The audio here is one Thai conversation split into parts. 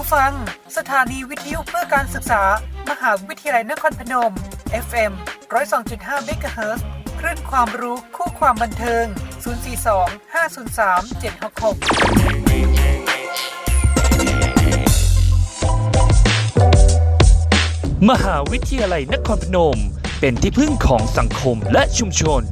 ผู้ฟัง สถานีวิทยุเพื่อการศึกษา มหาวิทยาลัยนครพนม FM 102.5 MHz คลื่นความรู้คู่ความบันเทิง 042 503 766มหาวิทยาลัยนครพนม เป็นที่พึ่งของสังคมและชุมชน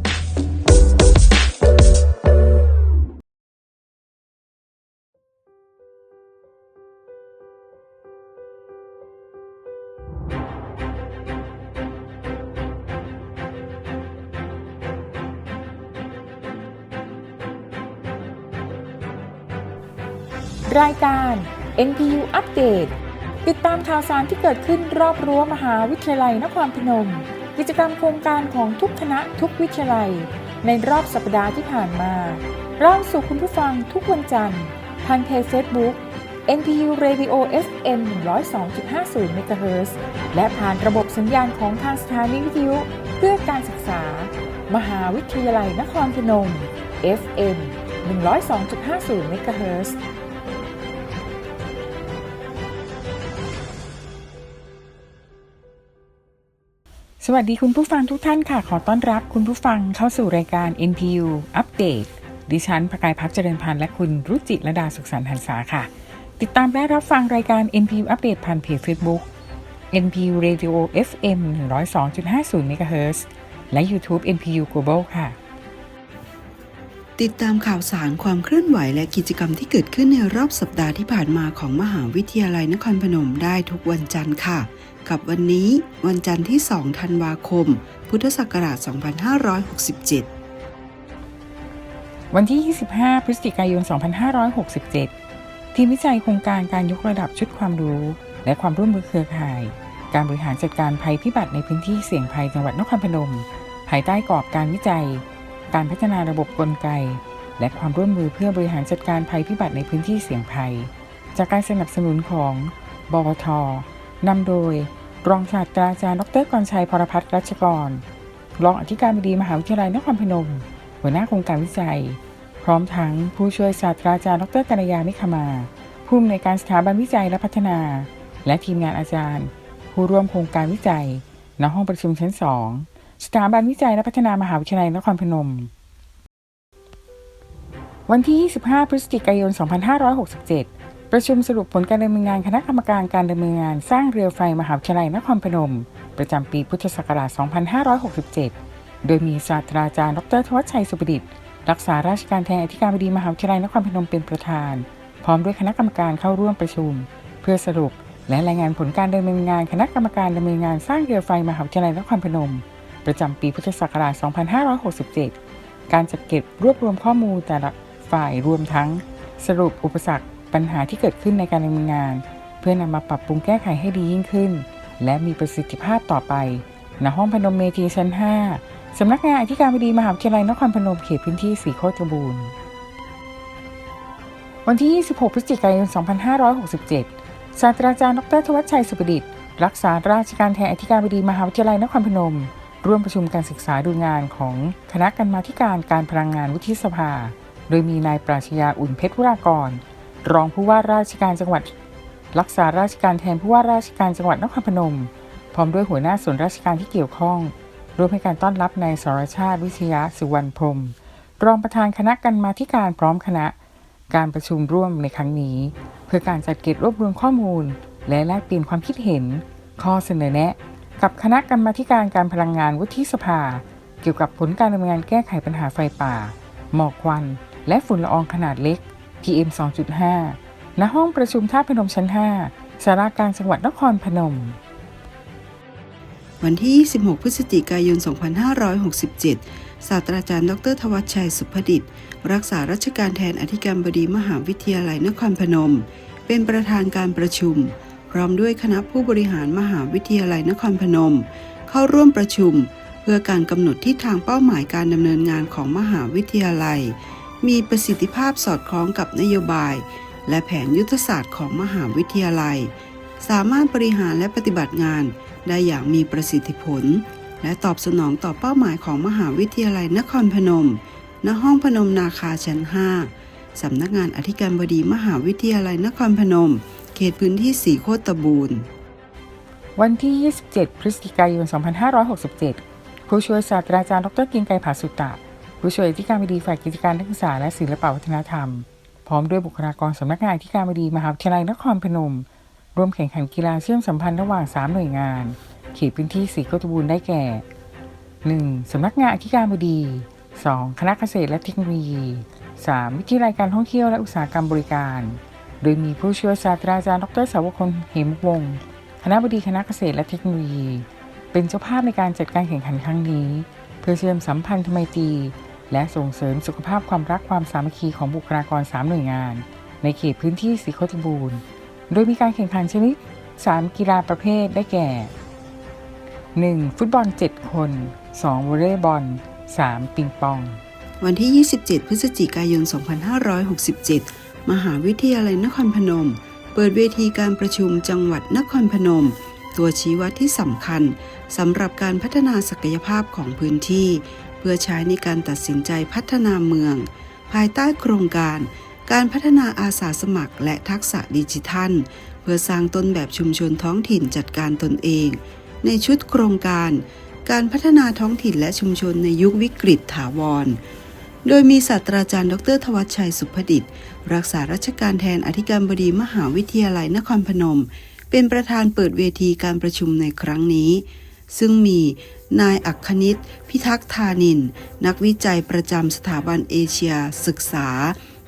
รายการ NPU อัปเดตติดตามข่าวสารที่เกิดขึ้นรอบรั้วมหาวิทยาลัยนครพนม กิจกรรมโครงการของทุกคณะทุกวิทยาลัย ในรอบสัปดาห์ที่ผ่านมาเล่าสู่คุณผู้ฟังทุกวันจันทร์ทางเพจ Facebook NPU Radio FM 102.50 MHz และผ่านระบบสัญญาณของทางสถานีวิทยุ เพื่อการศึกษา มหาวิทยาลัยนครพนม FM 102.50 MHz สวัสดีคุณผู้ฟังทุกท่านค่ะ ขอต้อนรับคุณผู้ฟังเข้าสู่รายการ NPU อัปเดตดิฉันประกายพักเจริญพันธ์และคุณรุจิรดาสุขสันต์หันษาค่ะ ติดตามและรับฟังรายการ NPU อัปเดตผ่านเพจ Facebook NPU Radio FM 102.50 MHz และ YouTube NPU Global ค่ะ ติดตามข่าวสารความเคลื่อนไหวและกิจกรรมที่เกิดขึ้นในรอบสัปดาห์ที่ผ่านมาของมหาวิทยาลัยนครพนมได้ทุกวันจันทร์ค่ะ กับวันนี้วันจันทร์ที่ 2 ธันวาคม พุทธศักราช 2567 วันที่ 25 พฤศจิกายน 2567 ทีมวิจัยโครงการการยกระดับชุดความรู้ และความร่วมมือเครือข่าย การบริหารจัดการภัยพิบัติในพื้นที่เสี่ยงภัยจังหวัดนครพนม ภายใต้กรอบการวิจัย การพัฒนาระบบกลไก และความร่วมมือเพื่อบริหารจัดการภัยพิบัติในพื้นที่เสี่ยงภัย จากการสนับสนุนของบวท นำโดย รองศาสตราจารย์ดรกรชัยพรพัฒน์รัชกร รองอธิการบดีมหาวิทยาลัยนครพนม หัวหน้าโครงการวิจัย พร้อมทั้งผู้ช่วยศาสตราจารย์ดรกัญญามิขมา ผู้อำนวยการสถาบันวิจัยและพัฒนา และทีมงานอาจารย์ ผู้ร่วมโครงการวิจัยณห้องประชุมชั้น2สถาบันวิจัยและพัฒนามหาวิทยาลัยนครพนม วันที่ 25 พฤศจิกายน 2567 ประชุมสรุปผลการดำเนินงานคณะกรรมการการดำเนินงานสร้างเรือไฟมหาวิทยาลัยนครพนม ประจำปีพุทธศักราช 2567 โดยมีศาสตราจารย์ ดรทวัชชัยสุประดิษฐ์ รักษาราชการแทนอธิการบดีมหาวิทยาลัยนครพนมเป็นประธาน พร้อมด้วยคณะกรรมการเข้าร่วมประชุม เพื่อสรุปและรายงานผลการดำเนินงานคณะกรรมการดำเนินงานสร้างเรือไฟมหาวิทยาลัยนครพนม ประจำปีพุทธศักราช 2567 การจัดเก็บรวบรวมข้อมูลแต่ละฝ่ายรวมทั้ง สรุปอุปสรรค ปัญหาที่เกิดขึ้นในการดำเนินงาน เพื่อนำมาปรับปรุงแก้ไขให้ดียิ่งขึ้น และมีประสิทธิภาพต่อไปณห้องพนมเมธีชั้น 5 สำนักงานอธิการบดีมหาวิทยาลัยนครพนมเขตพื้นที่สีโคตรบูรณ์วันที่ 26 พฤศจิกายน 2567 ศาสตราจารย์ ดรทวัชชัยสุประดิษฐ์ รักษาราชการแทนอธิการบดีมหาวิทยาลัยนครพนม ร่วมประชุมการศึกษาดูงานของคณะกรรมาธิการการพลังงานวุฒิสภา โดยมีนายปราชญาอุ่นเพชรวรากร รองผู้ว่าราชการจังหวัด รักษาราชการแทนผู้ว่าราชการจังหวัดนครพนม พร้อมด้วยหัวหน้าส่วนราชการที่เกี่ยวข้องร่วมให้การต้อนรับนายสรชาติวิทยาสุวรรณพรมรองประธานคณะกรรมาการพร้อมคณะ การประชุมร่วมในครั้งนี้ เพื่อการจัดเก็บรวบรวมข้อมูล และแลกเปลี่ยนความคิดเห็น ข้อเสนอแนะ กับคณะกรรมาการการพลังงานวุฒิสภา เกี่ยวกับผลการดำเนินงานแก้ไขปัญหาไฟป่า หมอกควัน และฝุ่นละอองขนาดเล็ก PM 2.5 ณ ห้องประชุมท่าพนมชั้น 5สาราการจังหวัดนครพนม วันที่ 26 พฤศจิกายน 2567 ศาสตราจารย์ ดร ทวัชชัย สุภดิษฐ์ รักษาราชการแทนอธิการบดีมหาวิทยาลัยนครพนม เป็นประธานการประชุม พร้อมด้วยคณะผู้บริหารมหาวิทยาลัยนครพนม เข้าร่วมประชุม เพื่อการกำหนดทิศทางเป้าหมายการดำเนินงานของมหาวิทยาลัย มีประสิทธิภาพสอดคล้องกับนโยบาย และแผนยุทธศาสตร์ของมหาวิทยาลัย สามารถบริหารและปฏิบัติงานได้อย่างมีประสิทธิผล และตอบสนองต่อเป้าหมายของมหาวิทยาลัยนครพนม ณ ห้องพนมนาคาชั้น 5 สำนักงานอธิการบดีมหาวิทยาลัยนครพนม เขตพื้นที่สีโคตบูรณ์วันที่ 27 พฤศจิกายน 2567 ผู้ช่วยศาสตราจารย์ ดร กิงไกรผาสุตะ ผู้ช่วยอธิการบดีฝ่ายกิจการนักศึกษาและศิลปวัฒนธรรม พร้อมด้วยบุคลากรสำนักงานอธิการบดีมหาวิทยาลัยนครพนมร่วมแข่งขันกีฬาเชื่อมสัมพันธ์ระหว่าง 3 หน่วยงาน เขตพื้นที่สีโคตบูรณ์ได้แก่ 1. สำนักงานอธิการบดี 2. คณะเกษตรและเทคโนโลยี 3. วิทยาลัยการท่องเที่ยวและอุตสาหกรรมบริการ โดยมีผู้ช่วยศาสตราจารย์ดรสาวคลเหมวงศ์คณะบดีคณะเกษตรและเทคโนโลยี เป็นเจ้าภาพในการจัดการแข่งขันครั้งนี้ เพื่อเชื่อมสัมพันธไมตรี และส่งเสริมสุขภาพความรักความสามัคคีของบุคลากร 3 หน่วยงาน ในเขตพื้นที่สีโคตบูรณ์ โดยมีการแข่งขันชนิด 3 กีฬาประเภทได้แก่ 1. ฟุตบอล 7 คน 2. วอลเลย์บอล 3. ปิงปอง วันที่ 27 พฤศจิกายน 2567 มหาวิทยาลัยนครพนม เปิดเวทีการประชุมจังหวัดนครพนม ตัวชี้วัดที่สำคัญสำหรับการพัฒนาศักยภาพของพื้นที่ เพื่อใช้ในการตัดสินใจพัฒนาเมือง ภายใต้โครงการ การพัฒนาอาสาสมัคร และทักษะดิจิทัล เพื่อสร้างต้นแบบชุมชนท้องถิ่นจัดการตนเอง ในชุดโครงการ การพัฒนาท้องถิ่นและชุมชนในยุควิกฤตถาวร โดยมีศาสตราจารย์ ดร ทวัชชัยสุภดิษฐ์รักษาราชการแทนอธิการบดีมหาวิทยาลัยนครพนม เป็นประธานเปิดเวทีการประชุมในครั้งนี้ซึ่งมี นายอัคณิต พิทักษ์ธานิน นักวิจัยประจำสถาบันเอเชีย ศึกษา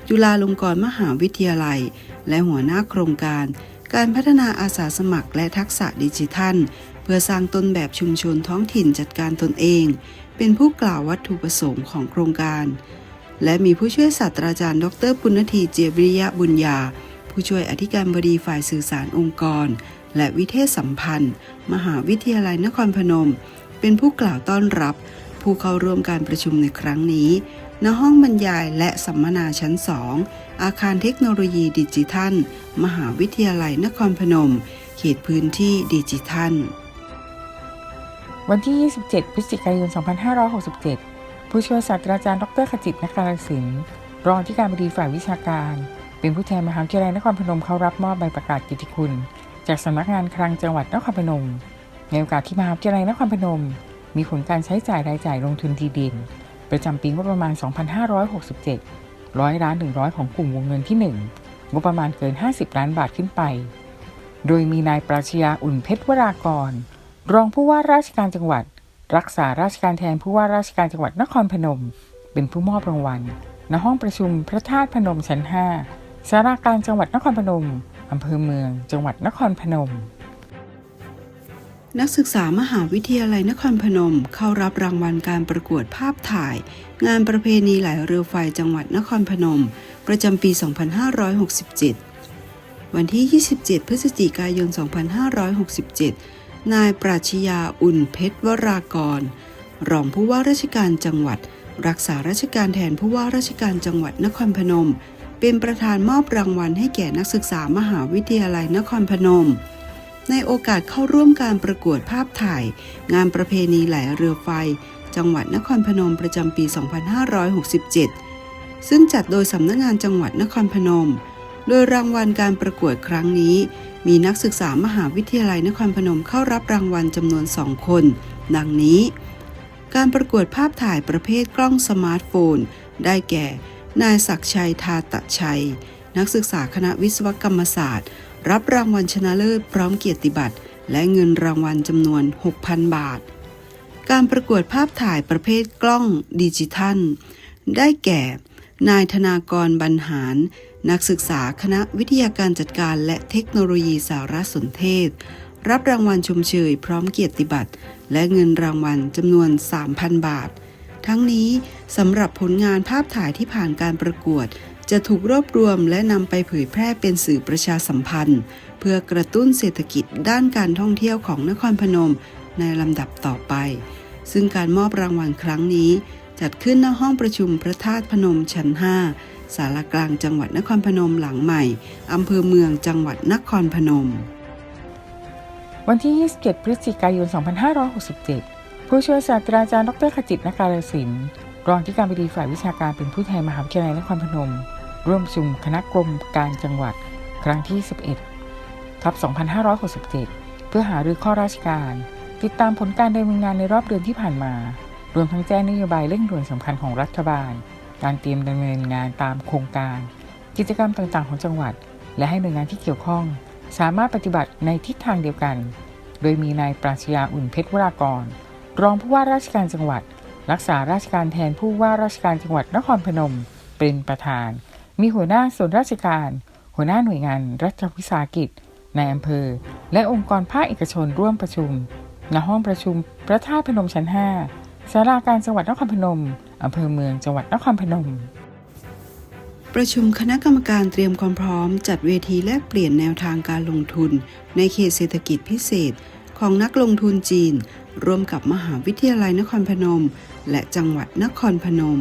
จุฬาลงกรณ์มหาวิทยาลัย และหัวหน้าโครงการ การพัฒนาอาสาสมัครและทักษะดิจิทัล เพื่อสร้างต้นแบบชุมชนท้องถิ่นจัดการตนเอง เป็นผู้กล่าววัตถุประสงค์ของโครงการ และมีผู้ช่วยศาสตราจารย์ ดรปุณธีเจียบริยะบุญญา ผู้ช่วยอธิการบดีฝ่ายสื่อสารองค์กร และวิเทศสัมพันธ์ มหาวิทยาลัยนครพนม เป็นผู้กล่าวต้อนรับ ผู้เข้าร่วมการประชุมในครั้งนี้ ณห้องบรรยายและสัมมนาชั้น2องอาคารเทคโนโลยีดิจิทัล มหาวิทยาลัยนครพนม เขตพื้นที่ดิจิทัล วันที่ 27 พฤศจิกายน 2567 ผู้ช่วยศาสตราจารย์ ดรขจิตนการศิลป์รองที่การบดีฝ่ายวิชาการ เป็นผู้แทนมหาวิทยาลัยนครพนม เข้ารับมอบใบประกาศกิตติคุณ จากสำนักงานคลังจังหวัดนครพนม ในโอกาสที่มหาวิทยาลัยนครพนม มีผลการใช้จ่ายรายจ่ายลงทุนที่ดิน ประจำปีงบประมาณ 2567 ร้อยล้านถึงร้อยของกลุ่มวงเงินที่ 1 งบประมาณเกิน 50 ล้านบาทขึ้นไป โดยมีนายปราชญาอุ่นเพชรวรากร รองผู้ว่าราชการจังหวัด รักษาราชการแทนผู้ว่าราชการจังหวัดนครพนม เป็นผู้มอบรางวัลณห้องประชุมพระธาตุพนมชั้น 5สาราการจังหวัดนครพนมอำเภอเมือง จังหวัดนครพนม นักศึกษามหาวิทยาลัยนครพนม เข้ารับรางวัลการประกวดภาพถ่าย งานประเพณีไหลเรือไฟจังหวัดนครพนม ประจำปี 2567 วันที่ 27 พฤศจิกายน 2567 นายปราชญาอุ่นเพชรวรากร รองผู้ว่าราชการจังหวัด รักษาราชการแทนผู้ว่าราชการจังหวัดนครพนม เป็นประธานมอบรางวัลให้แก่นักศึกษามหาวิทยาลัยนครพนม ในโอกาสเข้าร่วมการประกวดภาพถ่าย งานประเพณีไหลเรือไฟ จังหวัดนครพนมประจำปี 2567 ซึ่งจัดโดยสำนักงงานจังหวัดนครพนม โดยรางวัลการประกวดครั้งนี้ มีนักศึกษามหาวิทยาลัยนครพนมเข้ารับรางวัลจำนวนสองคน ดังนี้ การประกวดภาพถ่ายประเภทกล้องสมาร์ทโฟน ได้แก่ นายศักชัยทาตะชัย นักศึกษาคณะวิศวกรรมศาสตร์ รับรางวัลชนะเลิศพร้อมเกียรติบัตร และเงินรางวัลจำนวน 6,000 บาท การประกวดภาพถ่ายประเภทกล้องดิจิทัล ได้แก่ นายธนากรบรรหาร นักศึกษาคณะวิทยาการจัดการและเทคโนโลยีสารสนเทศ รับรางวัลชมเชยพร้อมเกียรติบัตร และเงินรางวัลจำนวน 3,000 บาท ทั้งนี้สำหรับผลงานภาพถ่ายที่ผ่านการประกวด จะถูกรวบรวมและนำไปเผยแพร่เป็นสื่อประชาสัมพันธ์ เพื่อกระตุ้นเศรษฐกิจด้านการท่องเที่ยวของนครพนมในลำดับต่อไป ซึ่งการมอบรางวัลครั้งนี้ จัดขึ้นณห้องประชุมพระธาตุพนมชั้น 5 สารกลางจังหวัดนครพนมหลังใหม่อำเภอเมืองจังหวัดนครพนม วันที่ 27 พฤศจิกายน 2567 ผู้ช่วยศาสตราจารย์ดรขจิตนการศิลป์รองที่การบดีฝ่ายวิชาการเป็นผู้แทนมหาวิทยาลัยนครพนม ร่วมชุมคณะกรมการจังหวัดครั้งที่ 11 ทับ 2567 เพื่อหารือข้อราชการ ติดตามผลการดำเนินงานในรอบเดือนที่ผ่านมา รวมทั้งแจ้งนโยบายเร่งด่วนสำคัญของรัฐบาล การเตรียมดำเนินงานตามโครงการ กิจกรรมต่างๆ ของจังหวัด และให้หน่วยงานที่เกี่ยวข้อง สามารถปฏิบัติในทิศทางเดียวกัน โดยมีนายปราชญาอุ่นเพชรวรากร รองผู้ว่าราชการจังหวัด รักษาราชการแทนผู้ว่าราชการจังหวัดนครพนม เป็นประธาน มีหัวหน้าส่วนราชการ หัวหน้าหน่วยงานรัฐวิสาหกิจ ในายอำเภอ และองค์กรภาคเอกชนร่วมประชุม ณ ห้องประชุมพระธาตุพนมชั้น5สาราการจังหวัดนครพนม อำเภอเมืองจังหวัดนครพนม ประชุมคณะกรรมการเตรียมความพร้อม จัดเวทีแลกเปลี่ยนแนวทางการลงทุน ในเขตเศรษฐกิจพิเศษ ของนักลงทุนจีน ร่วมกับมหาวิทยาลัยนครพนม และจังหวัดนครพนม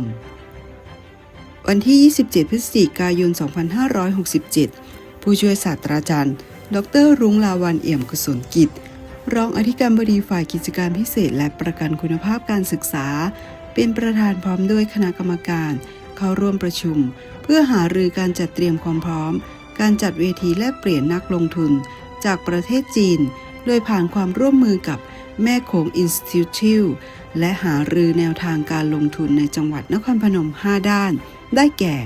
วันที่ 27 พฤศจิกายน 2567 ผู้ช่วยศาสตราจารย์ ดร รุ้งลาวันเอี่ยมกุศลกิจ รองอธิการบดีฝ่ายกิจการพิเศษ และประกันคุณภาพการศึกษา เป็นประธานพร้อมด้วยคณะกรรมการ เข้าร่วมประชุม เพื่อหารือการจัดเตรียมความพร้อม การจัดเวทีแลกเปลี่ยนนักลงทุน จากประเทศจีน โดยผ่านความร่วมมือกับแม่โขงอินสติทิวและหารือแนวทางการลงทุนในจังหวัดนครพนม 5 ด้าน ได้แก่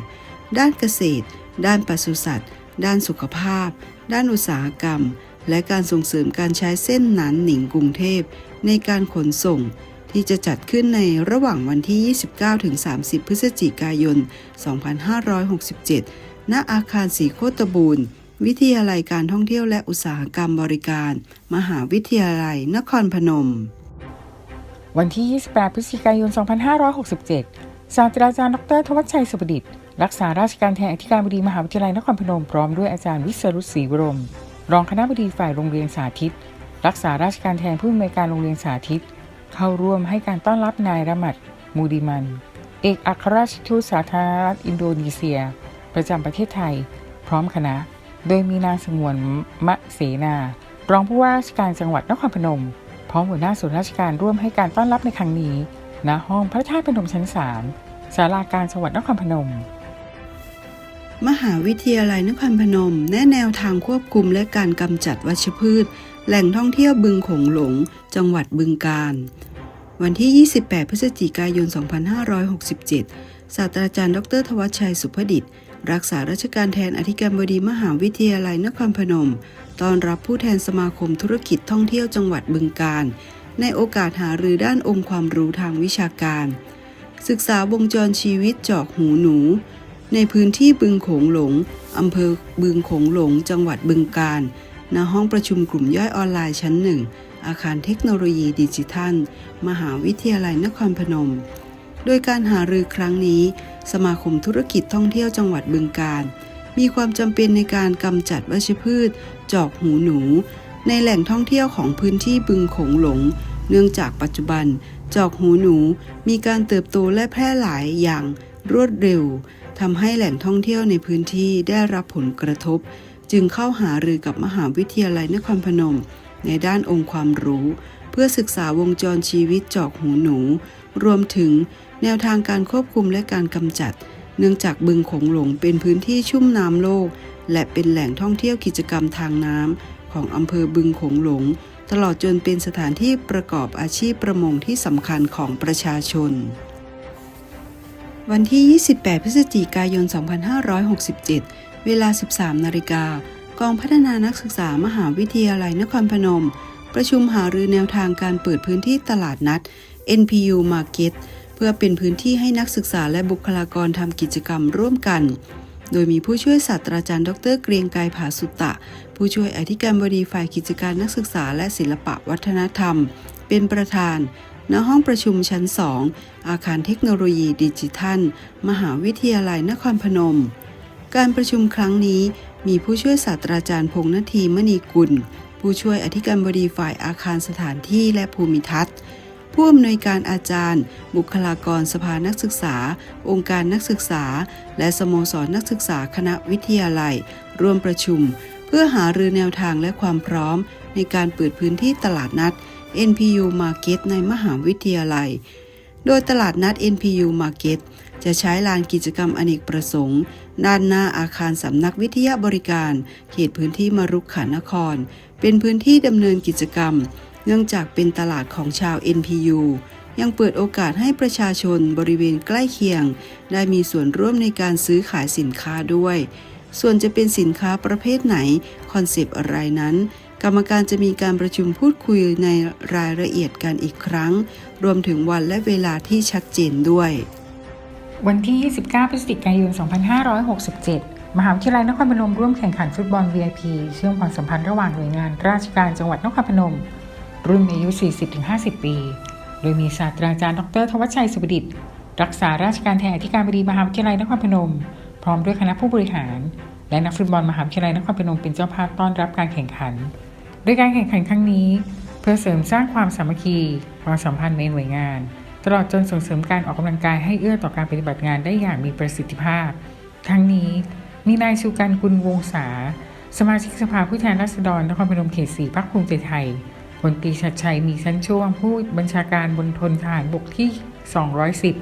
ด้านเกษตร ด้านปศุสัตว์ ด้านสุขภาพ ด้านอุตสาหกรรม และการส่งเสริมการใช้เส้นหนานหนิงกรุงเทพ ในการขนส่ง ที่จะจัดขึ้นในระหว่างวันที่ 29-30 พฤศจิกายน 2567 ณ อาคารสีโคตบูรณ์วิทยาลัยการท่องเที่ยวและอุตสาหกรรมบริการ มหาวิทยาลัยนครพนม วันที่ 28 พฤศจิกายน 2567 ศาสตราจารย์ดรทวัชชัยสุประดิษฐ์รักษาราชการแทนอธิการบดีมหาวิทยาลัยนครพนมพร้อมด้วยอาจารย์วิศรุตศรีวรม รองคณะบดีฝ่ายโรงเรียนสาธิต รักษาราชการแทนผู้อำนวยการโรงเรียนสาธิต เข้าร่วมให้การต้อนรับนายระมัดมูดีมัน เอกอัครราชทูตสาธารณรัฐอินโดนีเซีย ประจำประเทศไทย พร้อมคณะ โดยมีนางสงวนมะเสนา รองผู้ว่าราชการจังหวัดนครพนมพร้อมหัวหน้าส่วนราชการร่วมให้การต้อนรับในครั้งนี้ ณห้องพระธาตุพนมชั้น 3 ศาลาการจังหวัดนครพนม มหาวิทยาลัยนครพนม แนะแนวทางควบคุมและการกำจัดวัชพืช แหล่งท่องเที่ยวบึงโขงหลง จังหวัดบึงกาฬวันที่ 28 พฤศจิกายน 2567 ศาสตราจารย์ ดร ทวัชชัย สุภดิษฐ์ รักษาราชการแทนอธิการบดีมหาวิทยาลัยนครพนม ตอนรับผู้แทนสมาคมธุรกิจท่องเที่ยวจังหวัดบึงกาฬ ในโอกาสหารือด้านองค์ความรู้ทางวิชาการ ศึกษาวงจรชีวิตจอกหูหนู ในพื้นที่บึงโขงหลงอำเภอบึงโขงหลง จังหวัดบึงกาฬณห้องประชุมกลุ่มย่อยออนไลน์ชั้นหนึ่งอาคารเทคโนโลยีดิจิทัล มหาวิทยาลัยนครพนม โดยการหารือครั้งนี้ สมาคมธุรกิจท่องเที่ยวจังหวัดบึงกาฬมีความจำเป็นในการกำจัดวัชพืช จอกหูหนู ในแหล่งท่องเที่ยวของพื้นที่บึงโขงหลง เนื่องจากปัจจุบันจอกหูหนูมีการเติบโตและแพร่หลายอย่างรวดเร็วทำให้แหล่งท่องเที่ยวในพื้นที่ได้รับผลกระทบ จึงเข้าหารือกับมหาวิทยาลัยนครพนม ในด้านองค์ความรู้ เพื่อศึกษาวงจรชีวิตจอกหูหนู รวมถึงแนวทางการควบคุมและการกำจัด เนื่องจากบึงโขงหลงเป็นพื้นที่ชุ่มน้ำโลก และเป็นแหล่งท่องเที่ยวกิจกรรมทางน้ำของอำเภอบึงโขงหลง ตลอดจนเป็นสถานที่ประกอบอาชีพประมงที่สำคัญของประชาชน วันที่ 28 พฤศจิกายน 2567 เวลา 13 นาฬิกากองพัฒนานักศึกษามหาวิทยาลัยนครพนม ประชุมหารือแนวทางการเปิดพื้นที่ตลาดนัด NPU Market เพื่อเป็นพื้นที่ให้นักศึกษาและบุคลากรทำกิจกรรมร่วมกัน โดยมีผู้ช่วยศาสตราจารย์ ดร เกรียงไกรผาสุตตะ ผู้ช่วยอธิการบดีฝ่ายกิจการนักศึกษาและศิลปะวัฒนธรรม เป็นประธาน ณ ห้องประชุมชั้น 2 อาคารเทคโนโลยีดิจิทัล มหาวิทยาลัยนครพนม การประชุมครั้งนี้มีผู้ช่วยศาสตราจารย์พงษ์นาทีมณีกุล ผู้ช่วยอธิการบดีฝ่ายอาคารสถานที่และภูมิทัศน์ ผู้อำนวยการอาจารย์ บุคลากรสภานักศึกษา องค์การนักศึกษา และสโมสรนักศึกษาคณะวิทยาลัย ร่วมประชุม เพื่อหารือแนวทางและความพร้อม ในการเปิดพื้นที่ตลาดนัด NPU Market ในมหาวิทยาลัย โดยตลาดนัด NPU Market จะใช้ลานกิจกรรมอเนกประสงค์ด้านหน้าอาคารสำนักวิทยาบริการ เขตพื้นที่มรุกขานคร เป็นพื้นที่ดำเนินกิจกรรม เนื่องจากเป็นตลาดของชาว NPU ยังเปิดโอกาสให้ประชาชนบริเวณใกล้เคียง ได้มีส่วนร่วมในการซื้อขายสินค้าด้วย ส่วนจะเป็นสินค้าประเภทไหน คอนเซปต์อะไรนั้น กรรมการจะมีการประชุมพูดคุยในรายละเอียดกันอีกครั้ง รวมถึงวันและเวลาที่ชัดเจนด้วย วันที่ 29 พฤศจิกายน 2567มหาวิทยาลัยนครพนมร่วมแข่งขันฟุตบอล VIP เชื่อมความสัมพันธ์ระหว่างหน่วยงาน ราชการจังหวัดนครพนม รุ่นอายุ 40-50 ปี โดยมีศาสตราจารย์ดรทวัชชัยสุบดิตรักษาราชการแทนอธิการบดีมหาวิทยาลัยนครพนม พร้อมด้วยคณะผู้บริหาร และนักฟุตบอลมหาวิทยาลัยนครพนมเป็นเจ้าภาพต้อนรับการแข่งขัน โดยการแข่งขันครั้งนี้ เพื่อเสริมสร้างความสามัคคีความสัมพันธ์ในหน่วยงาน ตลอดจนส่งเสริมการออกกำลังกายให้เอื้อต่อการปฏิบัติงานได้อย่างมีประสิทธิภาพ ทั้งนี้มีนายชูการกุลวงศาสมาชิกสภาผู้แทนราษฎรนครพนมเขต4พรรคภูมิใจไทย พลตรีชัดชัยมีชั้นช่วงผู้บัญชาการบนทนทหารบกที่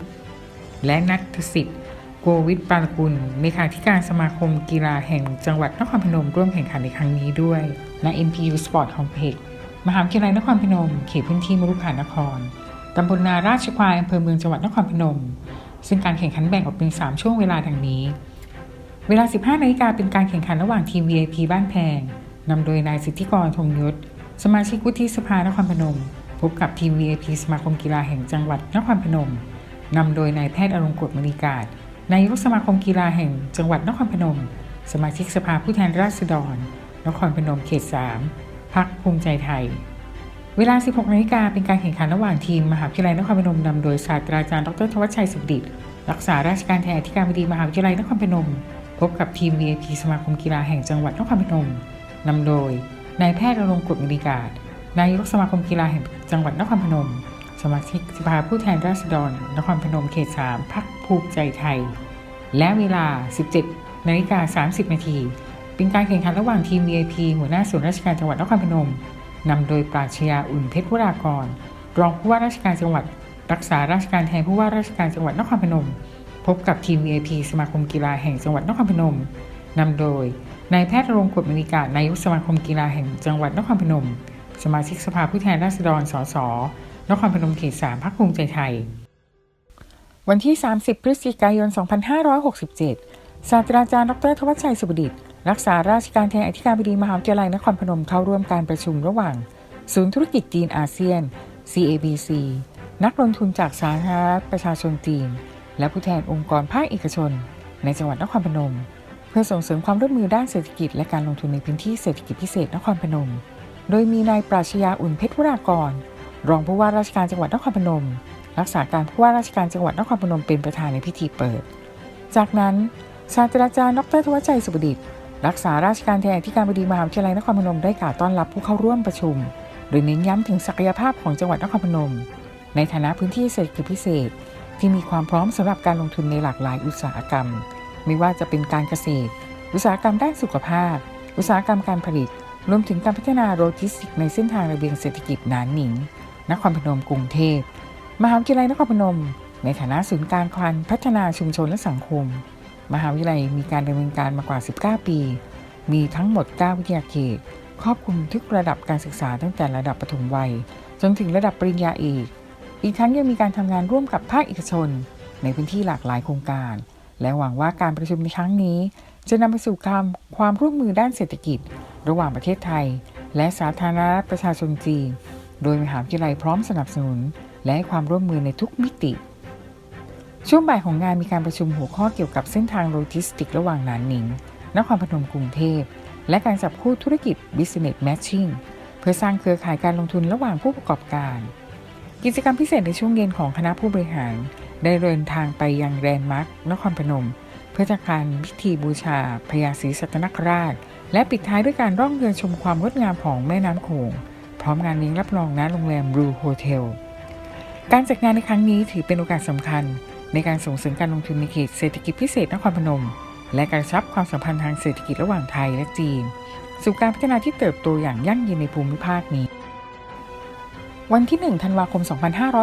210 และนัทสิทธิ์โกวิทปาลกุลเลขาธิการสมาคมกีฬาแห่งจังหวัดนครพนมร่วมแข่งขันในครั้งนี้ด้วยณ NPU Sport Complex มหาวิทยาลัยนครพนม เขตพื้นที่มรุกขานคร ตำบลนาราชควายอำเภอเมืองจังหวัดนครพนม ซึ่งการแข่งขันแบ่งออกเป็น 3 ช่วงเวลาดังนี้ เวลา 15นาฬิกาเป็นการแข่งขันระหว่างทีม VIP บ้านแพงนำโดยนายสิทธิกรธงยศ สมาชิกวุฒิสภานครพนม พบกับทีม VIP สมาคมกีฬาแห่งจังหวัดนครพนมนำโดยนายแพทย์อรงกฎมณีกาศนายกสมาคมกีฬาแห่งจังหวัดนครพนม สมาชิกสภาผู้แทนราษฎร นครพนมเขต 3พักภูมิใจไทย เวลา 16นาฬิกาเป็นการแข่งขันระหว่างทีม มหาวิทยาลัยนครพนมนำโดยศาสตราจารย์ดรทวัชชัยสุขดิตรักษาราชการแทนอธิการบดีมหาวิทยาลัยนครพนม พบกับทีม VIP สมาคมกีฬาแห่งจังหวัดนครพนมนำโดย นายแพทย์อรงกุฎมณีกาศนายกสมาคมกีฬาแห่งจังหวัดนครพนม สมาชิกสภาผู้แทนราษฎร นครพนมเขต 3พักภูมิใจไทย และเวลา 17นาฬิกา30 นาทีเป็นการแข่งขันระหว่างทีม VIP หัวหน้าส่วนราชการจังหวัดนครพนมนำโดยปราชญาอุ่นเพชรวรากร รองผู้ว่าราชการจังหวัด รักษาราชการแทนผู้ว่าราชการจังหวัดนครพนม พบกับทีม VIP สมาคมกีฬาแห่งจังหวัดนครพนมนำโดย นายแพทย์รงกฎมณีกาศนายกสมาคมกีฬาแห่งจังหวัดนครพนม สมาชิกสภาผู้แทนราษฎร สส นครพนมเขต3พรรคภูมิใจไทย วันที่ 30 พฤศจิกายน 2567 ศาสตราจารย์ ดรทวัชชัยสุบดิต รักษาราชการแทนอธิการบดีมหาวิทยาลัยนครพนมเข้าร่วมการประชุมระหว่าง ศูนย์ธุรกิจจีนอาเซียน CABC นักลงทุนจากสาธารณรัฐประชาชนจีน และผู้แทนองค์กรภาคเอกชน ในจังหวัดนครพนม พื่อส่งเสริมความร่วมมือด้านเศรษฐกิจและการลงทุนในพื้นที่เศรษฐกิจพิเศษนครพนม โดยมีนายปราชญาอุ่นเพชรวรากร รองผู้ว่าราชการจังหวัดนครพนม รักษาการผู้ว่าราชการจังหวัดนครพนมเป็นประธานในพิธีเปิด จากนั้นศาสตราจารย์ดรทวัชชัยสุบดิตรักษาราชการแทนอธิการบดีมหาวิทยาลัยนครพนมได้กล่าวต้อนรับผู้เข้าร่วมประชุม โดยเน้นย้ำถึงศักยภาพของจังหวัดนครพนม ในฐานะพื้นที่เศรษฐกิจพิเศษ ที่มีความพร้อมสำหรับการลงทุนในหลากหลายอุตสาหกรรม ไม่ว่าจะเป็นการเกษตร อุตสาหกรรมด้านสุขภาพ อุตสาหกรรมการผลิต รวมถึงการพัฒนาโลจิสติกในเส้นทางระเบียงเศรษฐกิจหนานหนิง นครพนมกรุงเทพ มหาวิทยาลัยนครพนม ในฐานะศูนย์การคลันพัฒนาชุมชนและสังคม มหาวิทยาลัยมีการดำเนินการมากว่า 19 ปี มีทั้งหมด 9 วิทยาเขต ครอบคลุมทุกระดับการศึกษาตั้งแต่ระดับประถมวัย จนถึงระดับปริญญาเอก อีกทั้งยังมีการทำงานร่วมกับภาคเอกชน ในพื้นที่หลากหลายโครงการ และหวังว่าการประชุมในครั้งนี้ จะนำไปสู่ความความร่วมมือด้านเศรษฐกิจ ระหว่างประเทศไทย และสาธารณรัฐประชาชนจีน โดยมหาวิทยาลัยพร้อมสนับสนุน และให้ความร่วมมือในทุกมิติ ช่วงบ่ายของงานมีการประชุมหัวข้อเกี่ยวกับเส้นทางโลจิสติก ระหว่างหนานหนิง นครพนมกรุงเทพ และการจับคู่ธุรกิจ Business Matching เพื่อสร้างเครือข่ายการลงทุนระหว่างผู้ประกอบการ กิจกรรมพิเศษในช่วงเย็นของคณะผู้บริหาร ได้เดินทางไปยังแรนด์มาร์กนครพนม เพื่อจะการพิธีบูชาพญาศรีสัตนคราช และปิดท้ายด้วยการร่องเรือชมความงดงามของแม่น้ำโขง พร้อมงานเลี้ยงรับรองณโรงแรมบลูโฮเทล การจัดงานในครั้งนี้ถือเป็นโอกาสสำคัญ ในการส่งเสริมการลงทุนในเขตเศรษฐกิจพิเศษนครพนม และการชับความสัมพันธ์ทางเศรษฐกิจระหว่างไทยและจีน สู่การพัฒนาที่เติบโตอย่างยั่งยืนในภูมิภาคนี้ วันที่ 1 ธันวาคม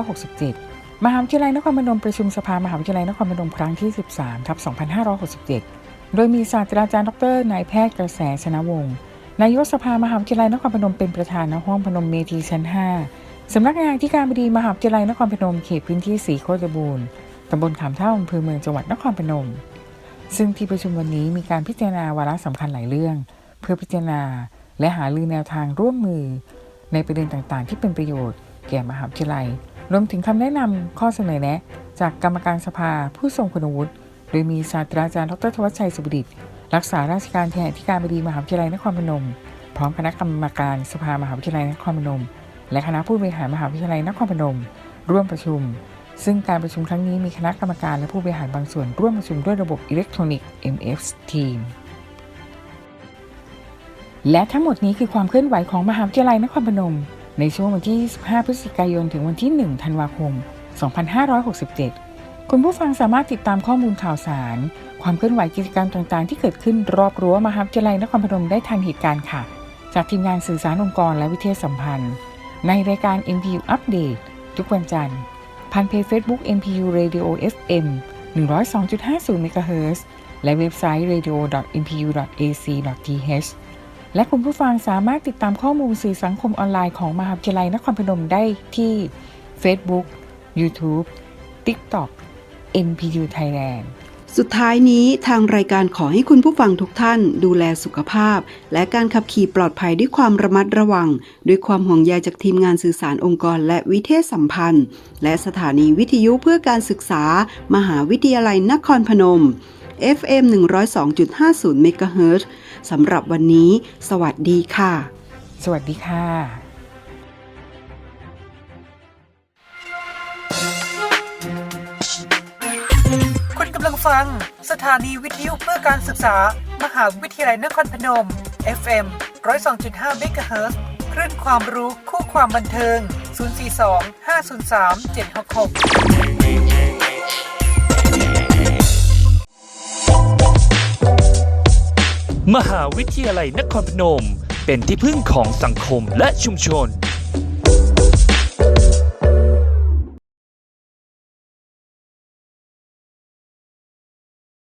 2567 มหาวิทยาลัยนครพนมประชุมสภามหาวิทยาลัยนครพนมครั้งที่ 13ทับ2567 โดยมีศาสตราจารย์ดรนายแพทย์กระแสชนะวงศ์นายกสภามหาวิทยาลัยนครพนมเป็นประธานณห้องพนมเมธีชั้น 5 สำนักงานที่การบดีมหาวิทยาลัยนครพนมเขตพื้นที่สีโคตรบูรณ์ตำบลขามเท่าอำเภอเมืองจังหวัดนครพนม ซึ่งที่ประชุมวันนี้มีการพิจารณาวาระสำคัญหลายเรื่อง เพื่อพิจารณาและหารือแนวทางร่วมมือ ในประเด็นต่างๆ ที่เป็นประโยชน์ แก่มหาวิทยาลัย รวมถึงคำแนะนำข้อเสนอแนะ จากกรรมการสภาผู้ทรงคุณวุฒิ โดยมีศาสตราจารย์ดรทวัชชัยสุบดิตรักษาราชการแทนอธิการบดีมหาวิทยาลัยนครพนม พร้อมคณะกรรมการสภามหาวิทยาลัยนครพนม และคณะผู้บริหารมหาวิทยาลัยนครพนม ร่วมประชุม ซึ่งการประชุมครั้งนี้มีคณะกรรมการและผู้บริหารบางส่วนร่วมประชุมด้วยระบบอิเล็กทรอนิกส์ MF Team และทั้งหมดนี้คือความเคลื่อนไหวของมหาวิทยาลัยนครพนม ในช่วงวันที่ 25 พฤศจิกายน ถึงวันที่ 1 ธันวาคม 2567 คุณผู้ฟังสามารถติดตามข้อมูลข่าวสาร ความเคลื่อนไหวกิจกรรมต่างๆ ที่เกิดขึ้นรอบรั้วมหาวิทยาลัยนครพนมได้ทันเหตุการณ์ค่ะ จากทีมงานสื่อสารองค์กรและวิทยาสัมพันธ์ ในรายการ MPU Update ทุกวันจันทร์ผ่านเพจ Facebook MPU Radio FM 102.50 MHz และเว็บไซต์ radio.mpu.ac.th และคุณผู้ฟังสามารถติดตามข้อมูลสื่อสังคมออนไลน์ของมหาวิทยาลัยนครพนมได้ที่ Facebook YouTube TikTok MPU Thailand สุดท้ายนี้ทางรายการขอให้คุณผู้ฟังทุกท่าน ดูแลสุขภาพ และการขับขี่ปลอดภัยด้วยความระมัดระวัง ด้วยความห่วงใยจากทีมงานสื่อสารองค์กร และวิเทศสัมพันธ์ และสถานีวิทยุเพื่อการศึกษา มหาวิทยาลัยนครพนม FM 102.50เมกะเฮิรตสำหรับวันนี้ สวัสดีค่ะ สวัสดีค่ะ คุณกำลังฟัง สถานีวิทยุเพื่อการศึกษา มหาวิทยาลัยนครพนม FM 102.5 MHz คลื่นความรู้คู่ความบันเทิง 042 503 766 มหาวิทยาลัยนครพนม เป็นที่พึ่งของสังคมและชุมชน